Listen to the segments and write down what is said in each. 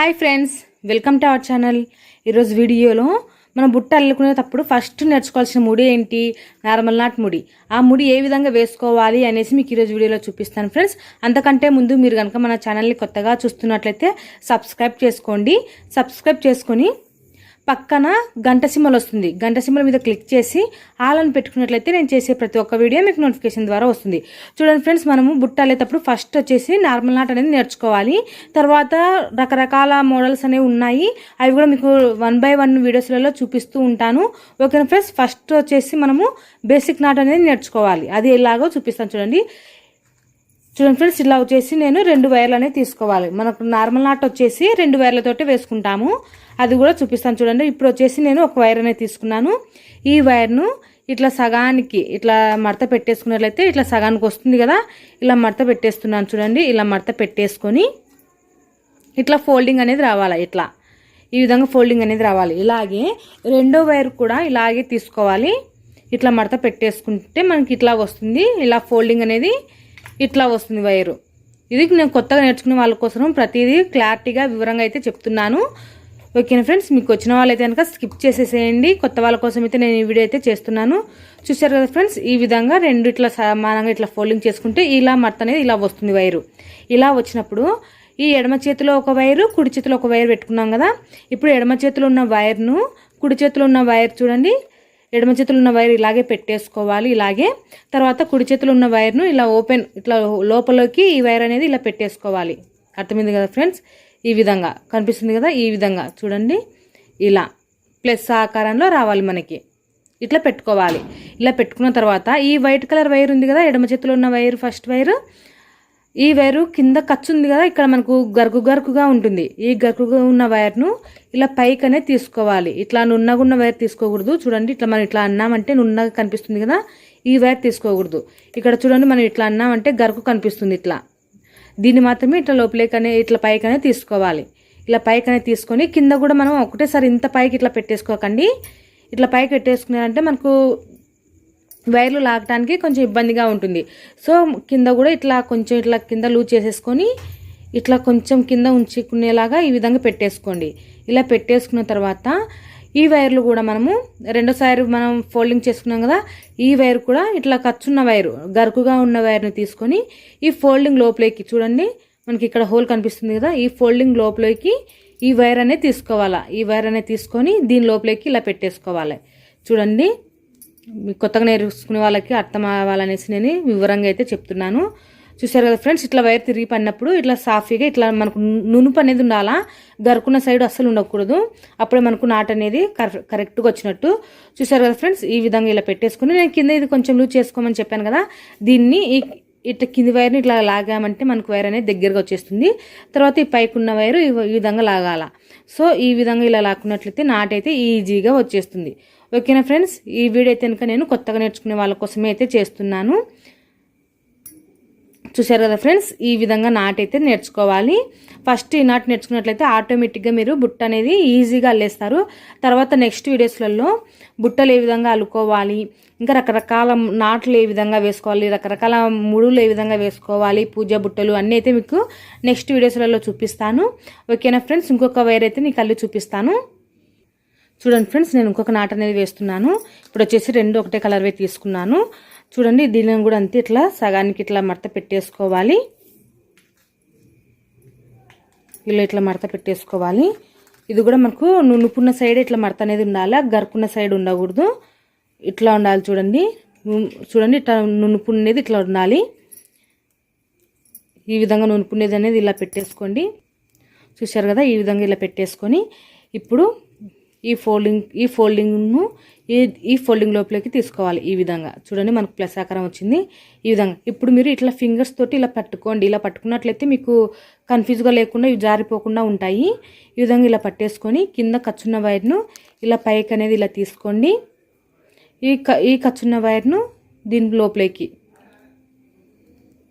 Hi friends welcome to our channel. ఈరోజు వీడియోలో మనం బుట్ట అల్లుకునేటప్పుడు ఫస్ట్ నేర్చుకోవాల్సిన ముడి ఏంటి? నార్మల్ నాట్ ముడి. ఆ ముడి ఏ విధంగా వేసుకోవాలి అనేసి మీకు ఈరోజు వీడియోలో చూపిస్తాను ఫ్రెండ్స్. అంతకంటే ముందు మీరు కనుక మన ఛానల్ని కొత్తగా చూస్తున్నట్లయితే సబ్స్క్రైబ్ చేసుకోండి. సబ్స్క్రైబ్ చేసుకొని పక్కన గంట సింబల్ వస్తుంది. గంట సింబల్ మీద క్లిక్ చేసి ఆలను పెట్టుకున్నట్లయితే నేను చేసే ప్రతి ఒక్క వీడియో మీకు నోటిఫికేషన్ ద్వారా వస్తుంది. చూడండి ఫ్రెండ్స్ మనము బుట్టాలేటప్పుడు ఫస్ట్ వచ్చేసి నార్మల్ నాట్ అనేది నేర్చుకోవాలి. తర్వాత రకరకాల మోడల్స్ అనేవి ఉన్నాయి. అవి కూడా మీకు వన్ బై వన్ వీడియోస్లలో చూపిస్తూ ఉంటాను. ఓకేనా ఫ్రెండ్స్? ఫస్ట్ వచ్చేసి మనము బేసిక్ నాట్ అనేది నేర్చుకోవాలి. అది ఎలాగో చూపిస్తాను చూడండి. చూడండి ఫ్రెండ్స్ ఇలా వచ్చేసి నేను రెండు వైర్లు అనేవి తీసుకోవాలి. మనకు నార్మల్ నాట్ వచ్చేసి రెండు వైర్లతోటి వేసుకుంటాము. అది కూడా చూపిస్తాను చూడండి. ఇప్పుడు వచ్చేసి నేను ఒక వైర్ అనేది తీసుకున్నాను. ఈ వైర్ను ఇట్లా సగానికి ఇట్లా మడత పెట్టేసుకున్నట్లయితే ఇట్లా సగానికి వస్తుంది కదా? ఇలా మడత పెట్టేస్తున్నాను చూడండి. ఇలా మడత పెట్టేసుకొని ఇట్లా ఫోల్డింగ్ అనేది రావాలి. ఇట్లా. ఈ విధంగా ఫోల్డింగ్ అనేది రావాలి. ఇలాగే రెండో వైర్ కూడా ఇలాగే తీసుకోవాలి. ఇట్లా మడత పెట్టేసుకుంటే మనకి ఇట్లా వస్తుంది. ఇలా ఫోల్డింగ్ అనేది ఇట్లా వస్తుంది వైరు. ఇది నేను కొత్తగా నేర్చుకునే వాళ్ళ కోసం ప్రతిదీ క్లారిటీగా వివరంగా అయితే చెప్తున్నాను. ఓకేనా ఫ్రెండ్స్ మీకు వచ్చిన వాళ్ళైతే కనుక స్కిప్ చేసేసేయండి. కొత్త వాళ్ళ కోసం అయితే నేను ఈ వీడియో అయితే చేస్తున్నాను. చూసారు కదా ఫ్రెండ్స్ ఈ విధంగా రెండు ఇట్లా సమానంగా ఇట్లా ఫోల్డింగ్ చేసుకుంటే ఇలా మడత అనేది ఇలా వస్తుంది వైరు. ఇలా వచ్చినప్పుడు ఈ ఎడమ చేతిలో ఒక వైరు కుడి చేతిలో ఒక వైర్ పెట్టుకున్నాం కదా. ఇప్పుడు ఎడమ చేతిలో ఉన్న వైర్ను కుడి చేతిలో ఉన్న వైర్ చూడండి. ఎడమ చేతులు ఉన్న వైర్ ఇలాగే పెట్టేసుకోవాలి ఇలాగే. తర్వాత కుడి చేతులు ఉన్న వైర్ను ఇలా ఓపెన్ ఇట్లా లోపలికి ఈ వైర్ అనేది ఇలా పెట్టేసుకోవాలి. అర్థమైంది కదా ఫ్రెండ్స్? ఈ విధంగా. కనిపిస్తుంది కదా? ఈ విధంగా. చూడండి. ఇలా. ప్లస్ ఆకారంలో రావాలి మనకి. ఇట్లా పెట్టుకోవాలి. ఇలా పెట్టుకున్న తర్వాత ఈ వైట్ కలర్ వైర్ ఉంది కదా? ఎడమ చేతిలో ఉన్న వైర్ ఫస్ట్ వైర్. ఈ వైరు కింద ఖర్చు ఉంది కదా ఇక్కడ మనకు గరుకు గరుకుగా ఉంటుంది. ఈ గరుకుగా ఉన్న వైర్ను ఇలా పైకనే తీసుకోవాలి. ఇట్లా నున్నగా ఉన్న వైర్ తీసుకోకూడదు. చూడండి ఇట్లా మనం ఇట్లా అన్నామంటే నున్నగా కనిపిస్తుంది కదా ఈ వైర్ తీసుకోకూడదు. ఇక్కడ చూడండి మనం ఇట్లా అన్నామంటే గరుకు కనిపిస్తుంది ఇట్లా. దీన్ని మాత్రమే ఇట్లా లోపలికనే ఇట్లా పైకనే తీసుకోవాలి. ఇలా పైకనే తీసుకొని కింద కూడా మనం ఒకటేసారి ఇంత పైకి ఇట్లా పెట్టేసుకోకండి. ఇట్లా పైకి పెట్టేసుకున్నారంటే మనకు వైర్లు లాగడానికి కొంచెం ఇబ్బందిగా ఉంటుంది. సో కింద కూడా ఇట్లా కొంచెం ఇట్లా కింద లూజ్ చేసేసుకొని ఇట్లా కొంచెం కింద ఉంచుకునేలాగా ఈ విధంగా పెట్టేసుకోండి. ఇలా పెట్టేసుకున్న తర్వాత ఈ వైర్లు కూడా మనము రెండోసారి మనం ఫోల్డింగ్ చేసుకున్నాం కదా ఈ వైర్ కూడా ఇట్లా ఖర్చున్న వైరు గరుకుగా ఉన్న వైర్ని తీసుకొని ఈ ఫోల్డింగ్ లోపలికి చూడండి మనకి ఇక్కడ హోల్ కనిపిస్తుంది కదా ఈ ఫోల్డింగ్ లోపలికి ఈ వైర్ అనేది తీసుకోవాలా. ఈ వైర్ అనేది తీసుకొని దీని లోపలికి ఇలా పెట్టేసుకోవాలి. చూడండి కొత్తగా నేర్చుకునే వాళ్ళకి అర్థం అవ్వాలనేసి నేను వివరంగా అయితే చెప్తున్నాను. చూసారు కదా ఫ్రెండ్స్ ఇట్లా వైర్ తిరిగి పడినప్పుడు ఇట్లా సాఫీగా ఇట్లా మనకు నునుపు అనేది ఉండాలా? గరుకున్న సైడ్ అస్సలు ఉండకూడదు. అప్పుడే మనకు నాట్ అనేది కరెక్ట్గా వచ్చినట్టు. చూసారు కదా ఫ్రెండ్స్ ఈ విధంగా ఇలా పెట్టేసుకుని నేను కింద ఇది కొంచెం లూజ్ చేసుకోమని చెప్పాను కదా దీన్ని ఈ ఇట్లా కింది వైర్ని ఇట్లా లాగామంటే మనకు వైర్ అనేది దగ్గరగా వచ్చేస్తుంది. తర్వాత ఈ పైకి ఉన్న వైర్ ఈ విధంగా లాగాల. సో ఈ విధంగా ఇలా లాక్కున్నట్లయితే నాటైతే ఈజీగా వచ్చేస్తుంది. ఓకేనా ఫ్రెండ్స్? ఈ వీడియో అయితే కనుక నేను కొత్తగా నేర్చుకునే వాళ్ళ కోసమే అయితే చేస్తున్నాను. చూసారు కదా ఫ్రెండ్స్? ఈ విధంగా నాటైతే నేర్చుకోవాలి. ఫస్ట్ ఈ నాటు నేర్చుకున్నట్లయితే ఆటోమేటిక్గా మీరు బుట్ట అనేది ఈజీగా అల్లేస్తారు. తర్వాత నెక్స్ట్ వీడియోస్లలో బుట్టలు ఏ విధంగా అల్లుకోవాలి ఇంకా రకరకాల నాట్లు ఏ విధంగా వేసుకోవాలి రకరకాల ముడులు ఏ విధంగా వేసుకోవాలి పూజ బుట్టలు అన్నీ అయితే మీకు నెక్స్ట్ వీడియోస్లలో చూపిస్తాను. ఓకేనా ఫ్రెండ్స్? ఇంకొక వైర్ అయితే నీకు అల్లి చూపిస్తాను. చూడండి ఫ్రెండ్స్ నేను ఇంకొక నాట అనేది వేస్తున్నాను. ఇప్పుడు వచ్చేసి రెండు ఒకటే కలర్వే తీసుకున్నాను. చూడండి దీనిని కూడా అంతే ఇట్లా సగానికి ఇట్లా మడత పెట్టేసుకోవాలి. ఇలా ఇట్లా మడత పెట్టేసుకోవాలి. ఇది కూడా మనకు నునుపున్న సైడ్ ఇట్లా మడత అనేది ఉండాలి? గరుకున్న సైడ్ ఉండకూడదు. ఇట్లా ఉండాలి చూడండి. చూడండి ఇట్లా నునుపున్నది ఇట్లా ఉండాలి. ఈ విధంగా నునుపునేది అనేది ఇలా పెట్టేసుకోండి. చూశారు కదా ఈ విధంగా ఇలా పెట్టేసుకొని ఇప్పుడు ఈ ఫోల్డింగ్ ఈ ఫోల్డింగ్ను ఈ ఈ ఫోల్డింగ్ లోపలికి తీసుకోవాలి ఈ విధంగా. చూడండి మనకు ప్లస్ ఆకారం వచ్చింది. ఈ విధంగా. ఇప్పుడు మీరు ఇట్లా ఫింగర్స్ తోటి ఇలా పట్టుకోండి. ఇలా పట్టుకున్నట్లయితే మీకు కన్ఫ్యూజ్గా లేకుండా ఇవి జారిపోకుండా ఉంటాయి. ఈ విధంగా ఇలా పట్టేసుకొని కింద కచ్చున్న వైర్ను ఇలా పైకి అనేది ఇలా తీసుకోండి. ఈ ఈ కచ్చున్న వైర్ను దీని లోపలికి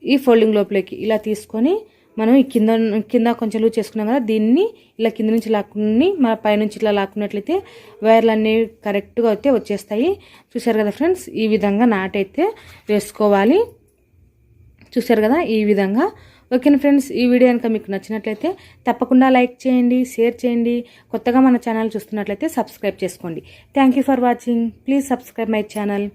ఈ ఫోల్డింగ్ లోపలికి ఇలా తీసుకొని మనం ఈ కింద కింద కొంచెం లూజ్ చేసుకున్నాం కదా దీన్ని ఇలా కింద నుంచి లాక్కుని మన పైనుంచి ఇట్లా లాక్కున్నట్లయితే వైర్లు అన్నీ కరెక్ట్గా అయితే వచ్చేస్తాయి. చూసారు కదా ఫ్రెండ్స్ ఈ విధంగా నాటైతే వేసుకోవాలి. చూసారు కదా ఈ విధంగా. ఓకేనా ఫ్రెండ్స్ ఈ వీడియో కనుక మీకు నచ్చినట్లయితే తప్పకుండా లైక్ చేయండి షేర్ చేయండి. కొత్తగా మన ఛానల్ చూస్తున్నట్లయితే సబ్స్క్రైబ్ చేసుకోండి. Thank you for watching please subscribe my channel